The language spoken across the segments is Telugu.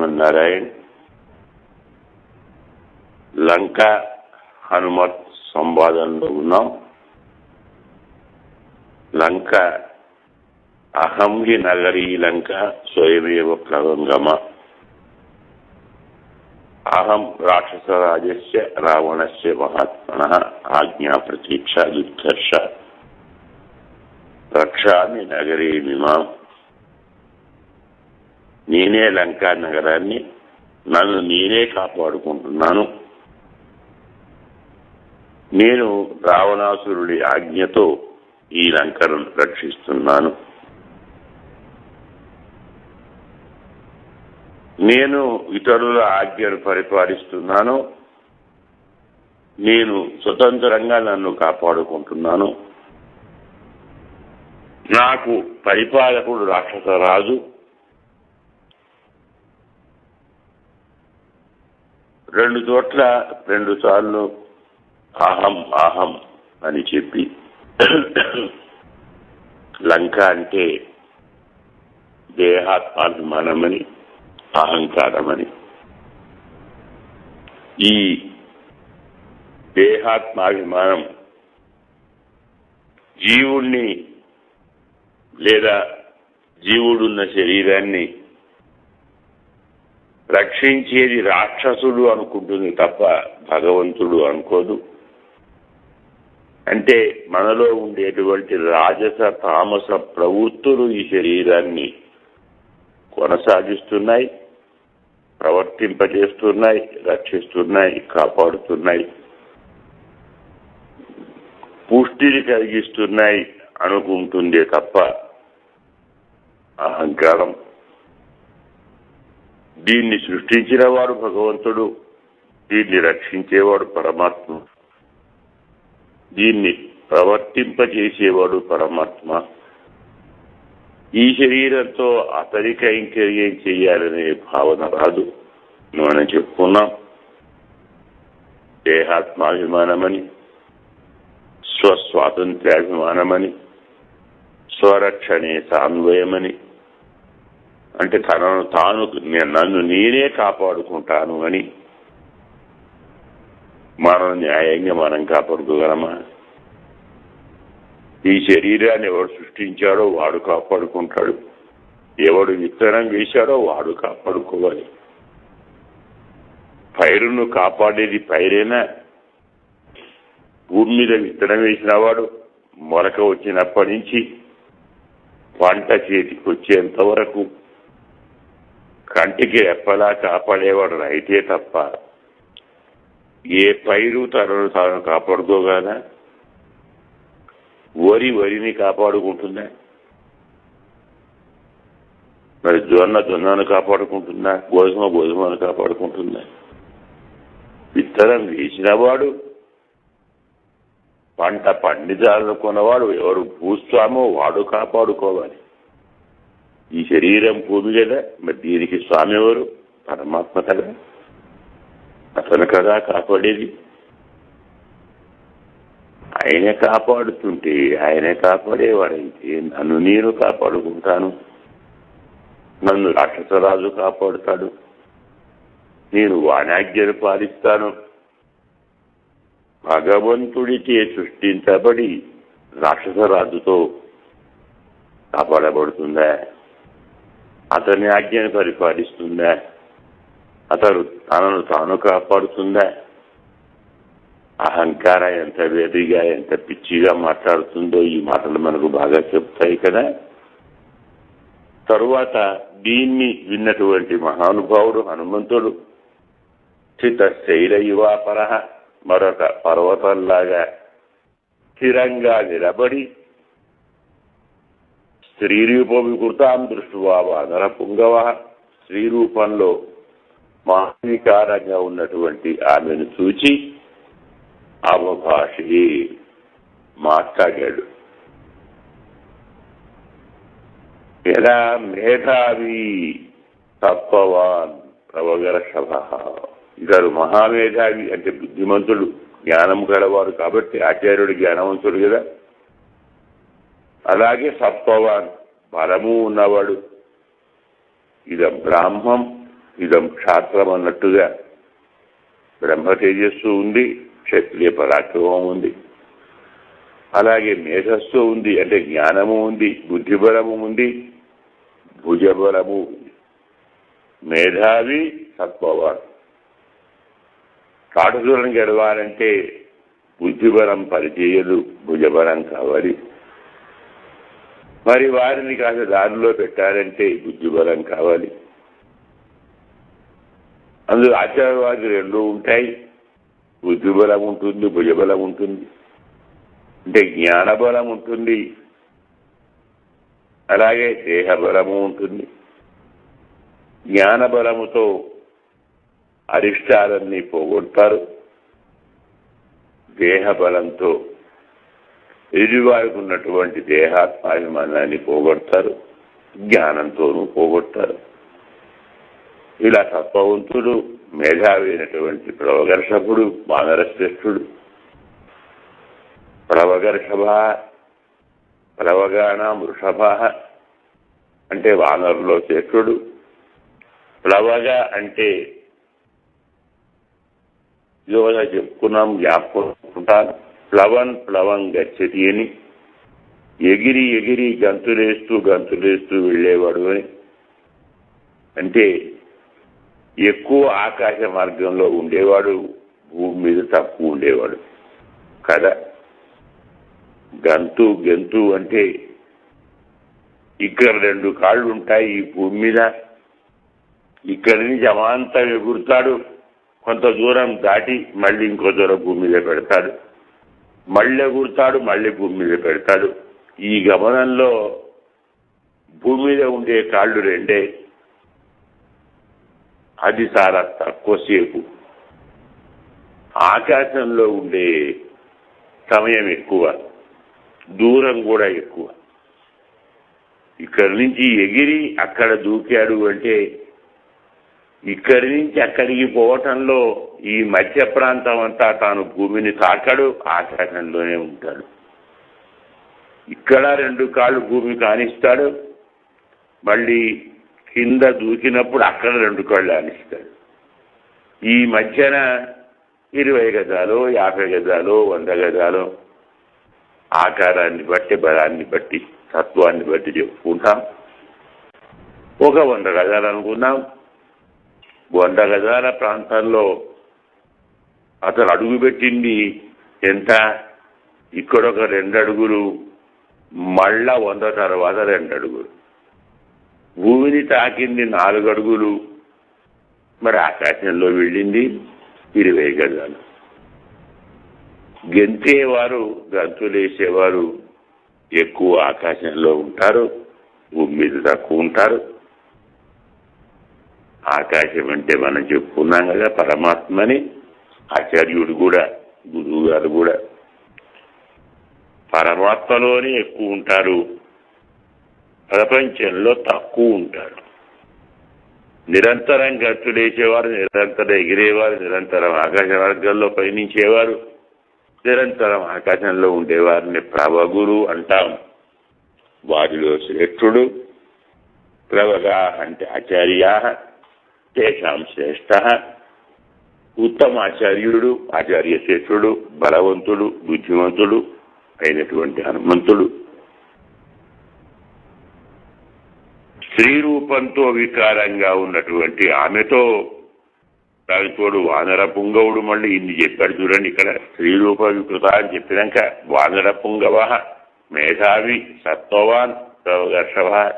శ్రీమన్నారాయణ లంక హనుమత్ సంవాదంలో ఉన్నాం. లంక అహంగి నగరీ లంక స్వయమేవ ప్లవంగమ అహం రాక్షసరాజస్య రావణస్య మహాత్మన ఆజ్ఞా ప్రతీక్ష దుర్ధర్ష రక్షామి నగరీ మిమాం నేనే లంకా నగరాన్ని నన్ను నేనే కాపాడుకుంటున్నాను. నేను రావణాసురుడి ఆజ్ఞతో ఈ లంకను రక్షిస్తున్నాను. నేను ఇతరుల ఆజ్ఞను పరిపాలిస్తున్నాను. నేను స్వతంత్రంగా నన్ను కాపాడుకుంటున్నాను. నాకు పరిపాలకుడు రాక్షస రాజు రెండు చోట్ల రెండు సార్లు అహం అహం అని చెప్పి లంక అంటే దేహాత్మాభిమానమని అహంకారమని. ఈ దేహాత్మాభిమానం జీవుణ్ణి లేదా జీవుడున్న శరీరాన్ని రక్షించేది రాక్షసుడు అనుకుంటుంది తప్ప భగవంతుడు అనుకోదు. అంటే మనలో ఉండేటువంటి రాజస తామస ప్రవృత్తులు ఈ శరీరాన్ని కొనసాగిస్తున్నాయి ప్రవర్తింపజేస్తున్నాయి రక్షిస్తున్నాయి కాపాడుతున్నాయి పుష్టిని కలిగిస్తున్నాయి అనుకుంటుందే తప్ప అహంకారం దీన్ని సృష్టించిన వాడు భగవంతుడు. దీన్ని రక్షించేవాడు పరమాత్మ. దీన్ని ప్రవర్తింపజేసేవాడు పరమాత్మ. ఈ శరీరంతో అతని కైంకర్యం చేయాలనే భావన రాదు. మనం చెప్పుకున్నాం. దేహాత్మాభిమానమని స్వస్వాతంత్ర్యాభిమానమని స్వరక్షణే సాన్వయమని అంటే తనను తాను నన్ను నేనే కాపాడుకుంటాను అని మనం న్యాయంగా మనం కాపాడుకోగలమా? ఈ శరీరాన్ని ఎవడు సృష్టించాడో వాడు కాపాడుకుంటాడు. ఎవడు విత్తనం వేశాడో వాడు కాపాడుకోవాలి. పైరును కాపాడేది పైరేనా? భూమి మీద విత్తనం వేసిన వాడు మొలక వచ్చినప్పటి నుంచి పంట చేతికి వచ్చేంత వరకు కంటికి ఎప్పలా కాపాడేవాడు రైతే తప్ప ఏ పైరు తనను తాను కాపాడుకోగానా వరి వరిని కాపాడుకుంటుందా? మరి జొన్న జొన్నను కాపాడుకుంటుందా? గోధుమ గోధుమను కాపాడుకుంటుందా? విత్తనం వేసినవాడు పంట పండించాలనుకున్నవాడు ఎవరు భూస్వామో వాడు కాపాడుకోవాలి. ఈ శరీరం భూమి కదా మరి దీనికి స్వామి ఎవరు పరమాత్మ కదా అతను కదా కాపాడేది ఆయన కాపాడుతుంటే ఆయన కాపాడేవాడైతే నన్ను నేను కాపాడుకుంటాను నన్ను రాక్షసరాజు కాపాడుతాడు నేను వాణాజ్ఞను పాలిస్తాను భగవంతుడిచే సృష్టించబడి రాక్షసరాజుతో కాపాడబడుతుందా అతని ఆజ్ఞను పరిపాలిస్తుందా? అతడు తనను తాను కాపాడుతుందా? అహంకార ఎంత వేదిగా ఎంత పిచ్చిగా మాట్లాడుతుందో ఈ మాటలు మనకు బాగా చెప్తాయి కదా? తరువాత దీన్ని విన్నటువంటి మహానుభావుడు హనుమంతుడు చిత శైల యువాపర మరొక పర్వతంలాగా స్థిరంగా నిలబడి స్త్రీ కృతాం దృష్టివా వానర పుంగవ స్త్రీ రూపంలో మానవికారంగా ఉన్నటువంటి ఆమెను చూచి అవభాషి మాట్లాడాడు. ఎలా మేధావి తత్వవాన్ ప్రవగర్షభ ఇతరు మహామేధావి అంటే బుద్ధిమంతుడు జ్ఞానం గలవారు కాబట్టి ఆచార్యుడు జ్ఞానవంతుడు కదా. అలాగే సత్వవాన్ బలము ఉన్నవాడు. ఇదం బ్రాహ్మం ఇదం క్షాత్రం అన్నట్టుగా బ్రహ్మ తేజస్సు ఉంది క్షత్రియ పరాక్రమం ఉంది. అలాగే మేధస్సు ఉంది అంటే జ్ఞానము ఉంది బుద్ధిబలము ఉంది భుజబలము ఉంది. మేధావి సత్వవాన్ కాటుదూరం గెలవాలంటే బుద్ధిబలం పనిచేయదు భుజబలం కావాలి. మరి వారిని కాస్త దారిలో పెట్టాలంటే బుద్ధిబలం కావాలి. అందులో ఆచారవాది రెండు ఉంటాయి. బుద్ధిబలం ఉంటుంది భుజబలం ఉంటుంది. అంటే జ్ఞానబలం ఉంటుంది. అలాగే దేహబలము ఉంటుంది. జ్ఞానబలముతో అరిష్టాలన్నీ పోగొడతారు. దేహబలంతో ఎదుటివారికి ఉన్నటువంటి దేహాత్మాభిమానాన్ని పోగొడతారు జ్ఞానంతోనూ పోగొడతారు. ఇలా తత్వవంతుడు మేధావి అయినటువంటి ప్రవగర్షకుడు వానరశ్రేష్ఠుడు ప్రవగర్షభ ప్లవగాణ వృషభ అంటే వానరులో శ్రేష్ఠుడు ప్లవగ అంటే యోగ చెప్పుకున్నాం జ్ఞాపకుంటాను ప్లవన్ ప్లవం గచ్చతి అని ఎగిరి ఎగిరి గంతులేస్తూ గంతులేస్తూ వెళ్ళేవాడు అని అంటే ఎక్కువ ఆకాశ మార్గంలో ఉండేవాడు భూమి మీద తక్కువ ఉండేవాడు కదా గంతు గంతు అంటే ఇక్కడ రెండు కాళ్ళు ఉంటాయి ఈ భూమి మీద ఇక్కడి నుంచి అమాంతం ఎగురుతాడు కొంత దూరం దాటి మళ్ళీ ఇంకో దూరం భూమి మీద పెడతాడు మళ్ళీ ఎగురుతాడు మళ్ళీ భూమి మీద పెడతాడు. ఈ గమనంలో భూమి మీద ఉండే కాళ్ళు రెండే. అది చాలా తక్కువసేపు ఆకాశంలో ఉండే సమయం ఎక్కువ. దూరం కూడా ఎక్కువ. ఇక్కడి నుంచి ఎగిరి అక్కడ దూకాడు అంటే ఇక్కడి నుంచి అక్కడికి పోవటంలో ఈ మధ్య ప్రాంతం అంతా తాను భూమిని తాకడు ఆకాశంలోనే ఉంటాడు. ఇక్కడ రెండు కాళ్ళు భూమి కానిస్తాడు. మళ్ళీ కింద దూకినప్పుడు అక్కడ రెండు కాళ్ళు ఆనిస్తాడు. ఈ మధ్యన ఇరవై గజాలు యాభై గజాలు వంద గజాలు ఆకారాన్ని బట్టి బలాన్ని బట్టి తత్వాన్ని బట్టి చెప్పుకుంటాం. ఒక వంద గజాలు అనుకుందాం. వంద గజాల ప్రాంతాల్లో అతను అడుగు పెట్టింది ఎంత? ఇక్కడ ఒక రెండు అడుగులు మళ్ళా వంద తర్వాత రెండు అడుగులు భూమిని తాకింది నాలుగు అడుగులు మరి ఆకాశంలో వెళ్ళింది ఇరవై గజాలు. గెంతేవారు గంతులేసేవారు ఎక్కువ ఆకాశంలో ఉంటారు భూమి మీద తక్కువ ఉంటారు. ఆకాశం అంటే మనం చెప్పుకున్నాం కదా పరమాత్మని ఆచార్యుడు కూడా గురువు గారు కూడా. పరమాత్మలోనే ఎక్కువ ఉంటారు. ప్రపంచంలో తక్కువ ఉంటారు. నిరంతరం గట్టులేసేవారు నిరంతరం ఎగిరేవారు నిరంతరం ఆకాశ మార్గంలో పయనించేవారు నిరంతరం ఆకాశంలో ఉండేవారిని ప్రభగురు అంటాం. వారిలో శ్రేష్ఠుడు ప్రవగా అంటే ఆచార్య. తేషాం శ్రేష్ఠ. ఉత్తమ ఆచార్యుడు ఆచార్య శేషుడు బలవంతుడు బుద్ధిమంతుడు అయినటువంటి హనుమంతుడు స్త్రీ రూపంతో వికారంగా ఉన్నటువంటి ఆమెతో దానితోడు వానర పుంగవుడు మళ్ళీ ఇన్ని చెప్పాడు చూడండి ఇక్కడ. స్త్రీ రూప వికృత అని చెప్పినాక వానర పుంగవ మేధావి సత్వవాన్ సర్వదర్శవ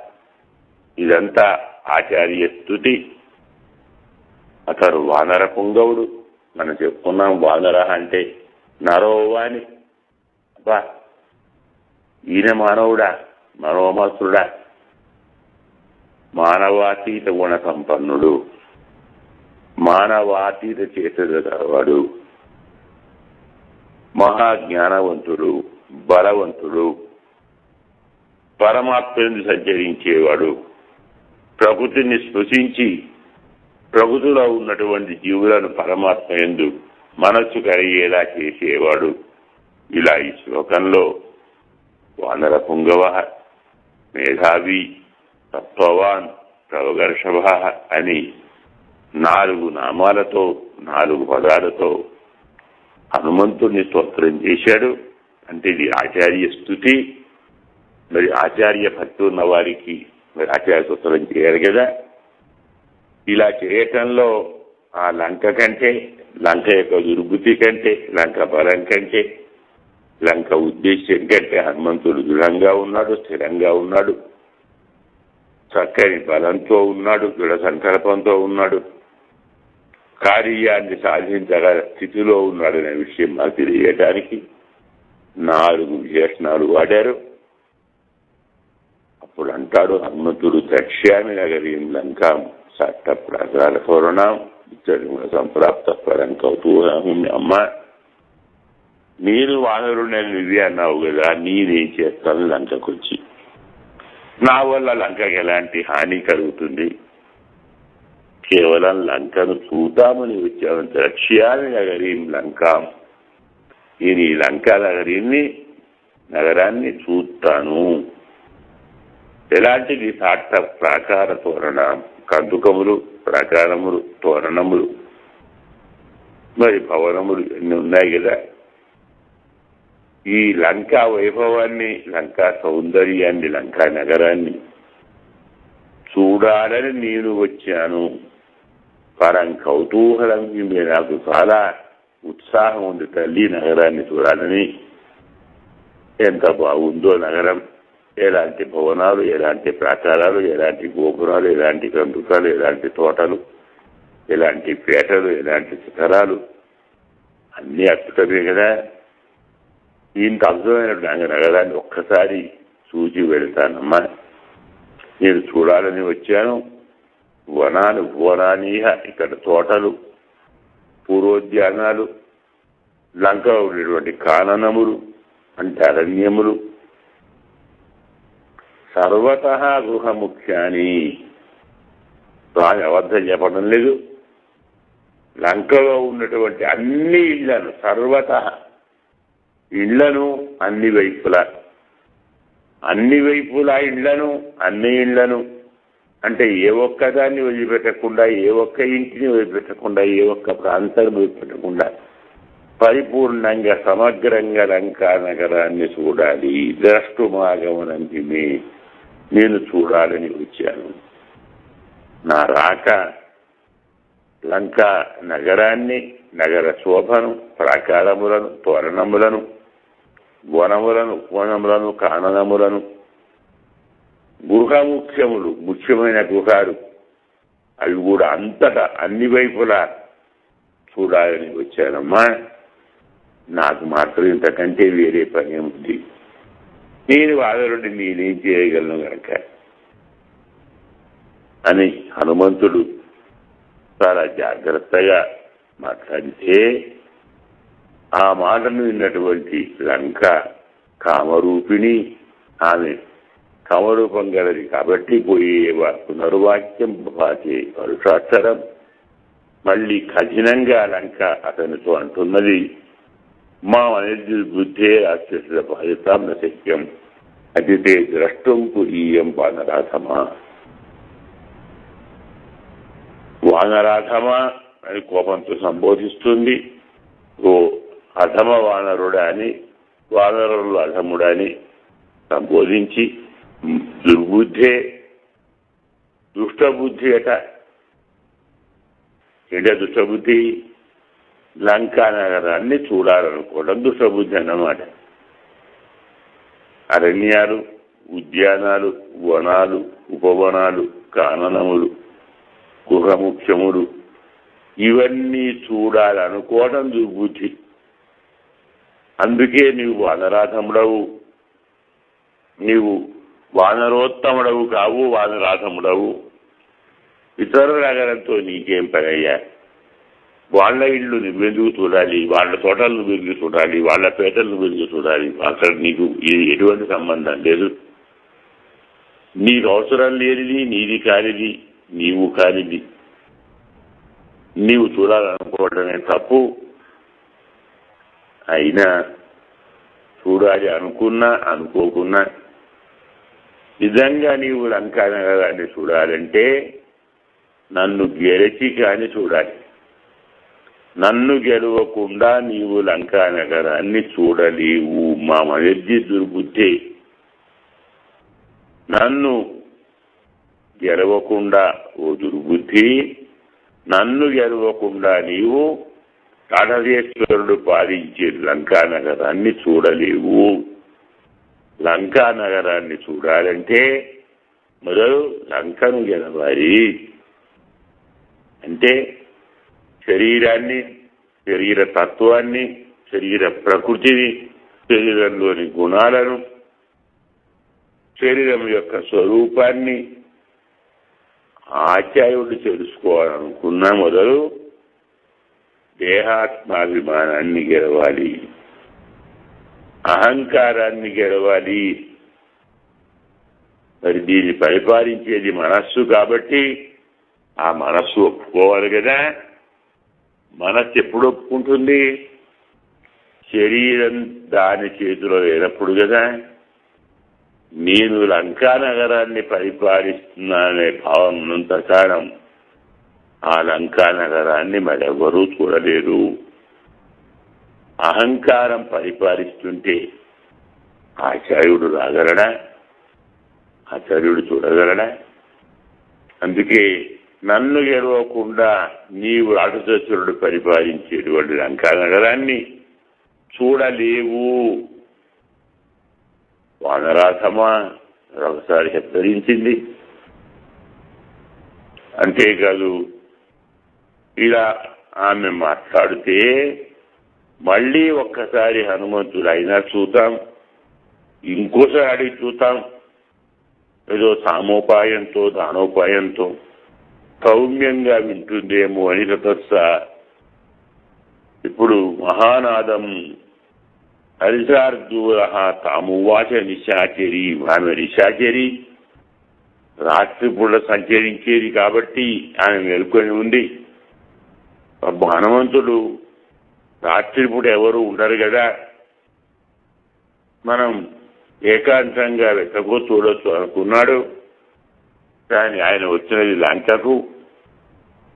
ఇదంతా ఆచార్య స్థుతి. అతడు వానర పుంగవుడు మనం చెప్పుకున్నాం వానర అంటే నరోవాని అబ్బా ఈయన మానవుడా మనోమసుడా మానవాతీత గుణ సంపన్నుడు మానవాతీత చేతులు మహాజ్ఞానవంతుడు బలవంతుడు. పరమాత్మని సంచరించేవాడు. ప్రకృతిని స్పృశించి ప్రకృతిలో ఉన్నటువంటి జీవులను పరమాత్మ ఎందు మనస్సు కలిగేలా చేసేవాడు. ఇలా ఈ శ్లోకంలో వానర పుంగవ మేధావి తత్వవాన్ ప్రవగర్షభ అని నాలుగు నామాలతో నాలుగు పదాలతో హనుమంతుడిని స్తోత్రం చేశాడు. అంటే ఇది ఆచార్య స్థుతి మరి ఆచార్య భక్తి ఉన్న వారికి మరి ఆచార్య స్తోత్రం చేయాలి కదా. ఇలా చేయటంలో ఆ లంక కంటే లంక యొక్క దుర్బుద్ధి కంటే లంక బలం కంటే లంక ఉద్దేశ్యం కంటే హనుమంతుడు దృఢంగా ఉన్నాడు స్థిరంగా ఉన్నాడు. చక్కని బలంతో ఉన్నాడు దృఢ సంకల్పంతో ఉన్నాడు. కార్యాన్ని సాధించగల స్థితిలో ఉన్నాడనే విషయం మాకు తెలియటానికి నాలుగు విశేషణాలు వాడారు. అప్పుడు అంటాడు హనుమంతుడు దక్ష్యామి నగరీం లంకాము సట్ట ప్రకార పూర్ణం ఇచ్చడి సంప్రాప్త పరం కౌతూహం అమ్మ నువ్వే అన్నావు కదా నేనేం చేస్తాను లంకకొచ్చి నా వల్ల లంకకి ఎలాంటి హాని కలుగుతుంది కేవలం లంకను చూద్దామని వచ్చాము ద్రక్ష్యామి నగరీం లంక నేను ఈ లంకా నగరీని నగరాన్ని చూస్తాను ఎలాంటిది సాట్ట ప్రాకార తోరణ కందుకములు ప్రకారములు తోరణములు మరి భవనములు ఎన్ని ఉన్నాయి కదా? ఈ లంకా వైభవాన్ని లంకా సౌందర్యాన్ని లంకా నగరాన్ని చూడాలని నేను వచ్చాను. పరం కౌతూహలం మీద నాకు చాలా ఉత్సాహం ఉంది. తల్లి నగరాన్ని చూడాలని. ఎంత బాగుందో నగరం. ఎలాంటి భవనాలు ఎలాంటి ప్రాకారాలు ఎలాంటి గోపురాలు ఎలాంటి కందుకాలు ఎలాంటి తోటలు ఎలాంటి పేటలు ఎలాంటి శిఖరాలు అన్నీ అద్భుతమే కదా. ఇంత అద్భుతమైన నగరాన్ని ఒక్కసారి చూసి వెళ్తానమ్మా. నేను చూడాలని వచ్చాను. వనాలు భువనానీహ ఇక్కడ తోటలు పూర్వోద్యానాలు లంకలో ఉన్నటువంటి కాననములు అంటే అరణ్యములు సర్వత గృహముఖ్యాని. స్వామి అబద్ధం చెప్పడం లేదు. లంకలో ఉన్నటువంటి అన్ని ఇళ్ళను సర్వత ఇళ్ళను అన్ని వైపులా. అన్ని వైపులా ఇళ్ళను అన్ని ఇళ్ళను. అంటే ఏ ఒక్కదాన్ని వదిలిపెట్టకుండా ఏ ఒక్క ఇంటిని వదిలిపెట్టకుండా ఏ ఒక్క ప్రాంతాన్ని వదిలిపెట్టకుండా పరిపూర్ణంగా సమగ్రంగా లంకా నగరాన్ని చూడాలి. ద్రష్టుమాగమనంతిమి. నేను చూడాలని వచ్చాను. నా రాక లంక నగరాన్ని నగర శోభను ప్రాకారములను తోరణములను వనములను వనములను కాననములను గృహముఖ్యములు ముఖ్యమైన గృహాలు అవి కూడా అంతటా అన్ని వైపులా చూడాలని వచ్చానమ్మా. నాకు మాత్రం ఇంతకంటే వేరే పని ఉంది నేను వాదరుడి నేనేం చేయగలను గనక? అని హనుమంతుడు చాలా జాగ్రత్తగా మాట్లాడితే ఆ మాటను విన్నటువంటి లంక కామరూపిణి ఆమె కామరూపం గలది కాబట్టి పోయే పునర్వాక్యం పాచే పరుషాక్షరం. మళ్ళీ కఠినంగా లంక అతనితో అంటున్నది మా అనేది బుద్ధే రాక్షసుల బాధితాం అది అతితే ద్రష్టం పురీయం వానరాధమా. వానరాధమా అని కోపంతో సంబోధిస్తుంది. ఓ అధమ వానరుడా అని వానరులు అధముడని సంబోధించి దుర్బుద్ధే దుష్టబుద్ధి అట. ఏంటో దుష్టబుద్ధి? లంకా నగరాన్ని చూడాలనుకోవడం దుష్టబుద్ధి అన్నమాట. అరణ్యాలు ఉద్యానాలు వనాలు ఉపవనాలు కాననములు గుహముఖ్యములు ఇవన్నీ చూడాలనుకోవడం దుర్బుద్ధి. అందుకే నీవు వానరాధముడవు. నీవు వానరోత్తముడవు కావు వానరాధముడవు. ఇతరుల నగరంతో నీకేం పనయ్యా? వాళ్ళ ఇళ్ళు నువ్వెందుకు చూడాలి? వాళ్ళ తోటలు నువ్వెందుకు చూడాలి? వాళ్ళ పేటలు నువ్వెందుకు చూడాలి? అక్కడ నీకు ఎటువంటి సంబంధం లేదు. నీకు అవసరం లేనిది నీది కానిది నీవు కానిది. నీవు చూడాలనుకోవడమే తప్పు. అయినా చూడాలి అనుకున్నా అనుకోకున్నా నిజంగా నీవు లంకా చూడాలంటే నన్ను గెలిచి కానీ చూడాలి. నన్ను గెలవకుండా నీవు లంకా నగరాన్ని చూడలేవు మా మధ్య దుర్బుద్ధి నన్ను గెలవకుండా ఓ దుర్బుద్ధి. నన్ను గెలవకుండా నీవు తాడవేశ్వరుడు పాలించే లంకా నగరాన్ని చూడలేవు. లంకా నగరాన్ని చూడాలంటే మొదలు లంకను గెలవాలి. అంటే శరీరాన్ని శరీర తత్వాన్ని శరీర ప్రకృతిని శరీరంలోని గుణాలను శరీరం యొక్క స్వరూపాన్ని ఆచార్యుడు తెలుసుకోవాలనుకున్న మొదలు దేహాత్మాభిమానాన్ని గెలవాలి అహంకారాన్ని గెలవాలి. మరి దీన్ని పరిపాలించేది మనస్సు కాబట్టి ఆ మనస్సు ఒప్పుకోవాలి కదా. మనస్సు ఎప్పుడు ఒప్పుకుంటుంది? శరీరం దాని చేతిలో లేనప్పుడు కదా. నేను లంకా నగరాన్ని పరిపాలిస్తున్నాననే భావం ఉన్నంత ఆ లంకా నగరాన్ని మరెవరూ చూడలేరు అహంకారం పరిపాలిస్తుంటే ఆచార్యుడు రాగలడా? ఆచార్యుడు చూడగలడా? అందుకే నన్ను గెలవకుండా నీవు రాటచతురుడు పరిపాలించేటువంటి లంకానగరాన్ని చూడలేవు. వానరాథమా ఒకసారి హెచ్చరించింది. అంతేకాదు ఇలా ఆమె మాట్లాడితే మళ్ళీ ఒక్కసారి హనుమంతుడు అయినా చూద్దాం ఇంకోసారి అడిగి చూద్దాం. ఏదో సామోపాయంతో దానోపాయంతో సౌమ్యంగా వింటుందేమో అని రతస్స ఇప్పుడు మహానాదం హరిశార్దూర తామువాచ నిశాచరి ఆమె నిశాచరి. రాత్రిపూట సంచరించేది కాబట్టి ఆమె మేల్కొని ఉంది. హనుమంతుడు రాత్రిపూట ఎవరు ఉండరు కదా. మనం ఏకాంతంగా వెతకో చూడొచ్చు అనుకున్నాడు. కానీ ఆయన వచ్చినది లంకకు.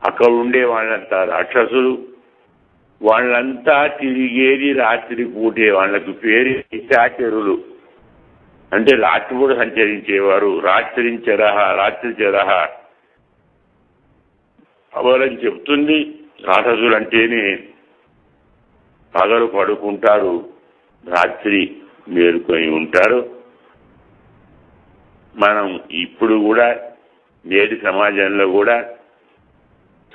అక్కడ ఉండే వాళ్ళంతా రాక్షసులు. వాళ్ళంతా తిరిగేది రాత్రి పూటే వాళ్ళకు పేరు నిశాచరులు అంటే రాత్రి కూడా సంచరించేవారు. రాత్రి రాత్రించరహ రాత్రి చెరహ. అవరని చెప్తుంది. రాక్షసులు అంటేనే పగలు పడుకుంటారు. రాత్రి మేలుకొని ఉంటారు. మనం ఇప్పుడు కూడా నేటి సమాజంలో కూడా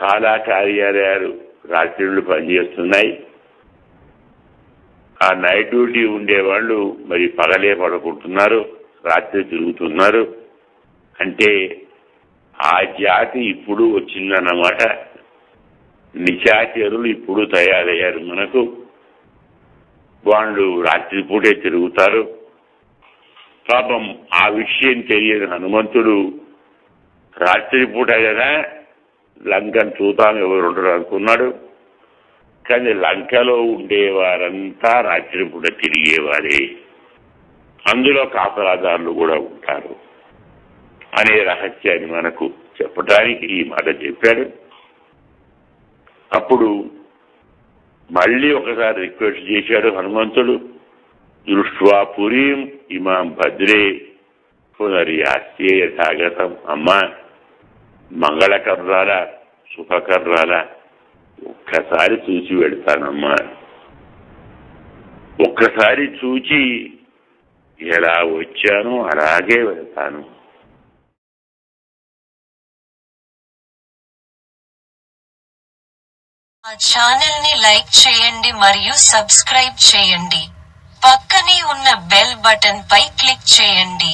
చాలా కార్యాలయాలు రాత్రిళ్ళు పనిచేస్తున్నాయి. ఆ నైట్ డ్యూటీ ఉండేవాళ్ళు మరి పగలే పడుకుంటున్నారు రాత్రి తిరుగుతున్నారు. అంటే ఆ జాతి ఇప్పుడు వచ్చిందన్నమాట. నిశాచరులు ఇప్పుడు తయారయ్యారు మనకు. వాళ్ళు రాత్రిపూటే తిరుగుతారు. పాపం ఆ విషయం తెలియని హనుమంతుడు రాత్రిపూట కదా లంకను చూద్దాం ఎవరు ఉండరు అనుకున్నాడు. కానీ లంకలో ఉండేవారంతా రాత్రిపూట తిరిగేవారే. అందులో కాపలాదారులు కూడా ఉంటారు. అనే రహస్యాన్ని మనకు చెప్పడానికి ఈ మాట చెప్పాడు. అప్పుడు మళ్ళీ ఒకసారి రిక్వెస్ట్ చేశాడు హనుమంతుడు దృష్ట్వా పురీం ఇమాం భద్రే పునర్యాస్యే యథాగతం అమ్మా మంగళకర్రాలా శుభకర్రాలా ఒక్కసారి చూసి వెళ్తానమ్మా. ఒక్కసారి చూచి ఎలా వచ్చానో అలాగే వెళ్తాను. మా ఛానల్ని లైక్ చేయండి మరియు సబ్స్క్రైబ్ చేయండి. పక్కనే ఉన్న బెల్ బటన్ పై క్లిక్ చేయండి.